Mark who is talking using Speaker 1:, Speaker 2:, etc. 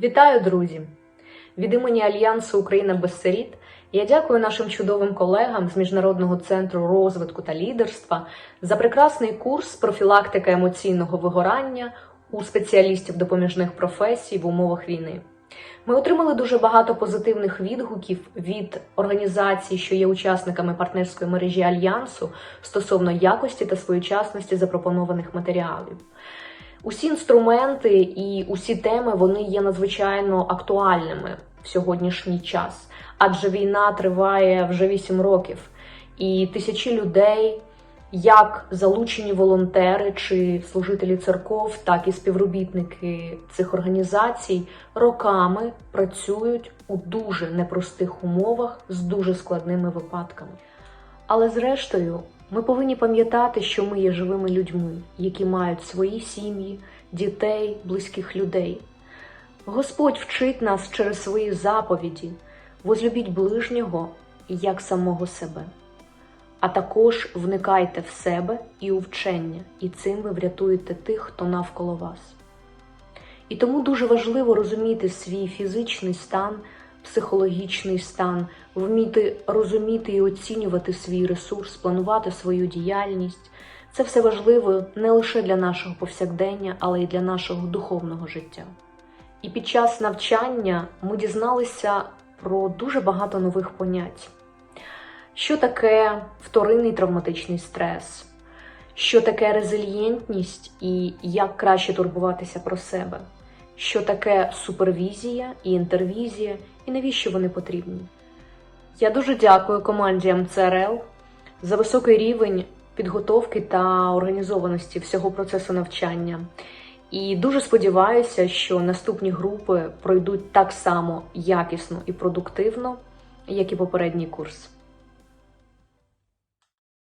Speaker 1: Вітаю, друзі! Від імені Альянсу Україна без сиріт я дякую нашим чудовим колегам з Міжнародного центру розвитку та лідерства за прекрасний курс профілактика емоційного вигорання у спеціалістів допоміжних професій в умовах війни. Ми отримали дуже багато позитивних відгуків від організацій, що є учасниками партнерської мережі Альянсу стосовно якості та своєчасності запропонованих матеріалів. Усі інструменти і усі теми вони є надзвичайно актуальними в сьогоднішній час, адже війна триває вже 8 років, і тисячі людей, як залучені волонтери чи служителі церков, так і співробітники цих організацій, роками працюють у дуже непростих умовах з дуже складними випадками. Але зрештою, ми повинні пам'ятати, що ми є живими людьми, які мають свої сім'ї, дітей, близьких людей. Господь вчить нас через свої заповіді, возлюбіть ближнього як самого себе. А також вникайте в себе і у вчення, і цим ви врятуєте тих, хто навколо вас. І тому дуже важливо розуміти свій фізичний стан, психологічний стан, вміти розуміти і оцінювати свій ресурс, планувати свою діяльність. Це все важливо не лише для нашого повсякдення, але й для нашого духовного життя. І під час навчання ми дізналися про дуже багато нових понять. Що таке вторинний травматичний стрес? Що таке резильєнтність і як краще турбуватися про себе? Що таке супервізія і інтервізія, і навіщо вони потрібні? Я дуже дякую команді МЦРЛ за високий рівень підготовки та організованості всього процесу навчання. І дуже сподіваюся, що наступні групи пройдуть так само якісно і продуктивно, як і попередній курс.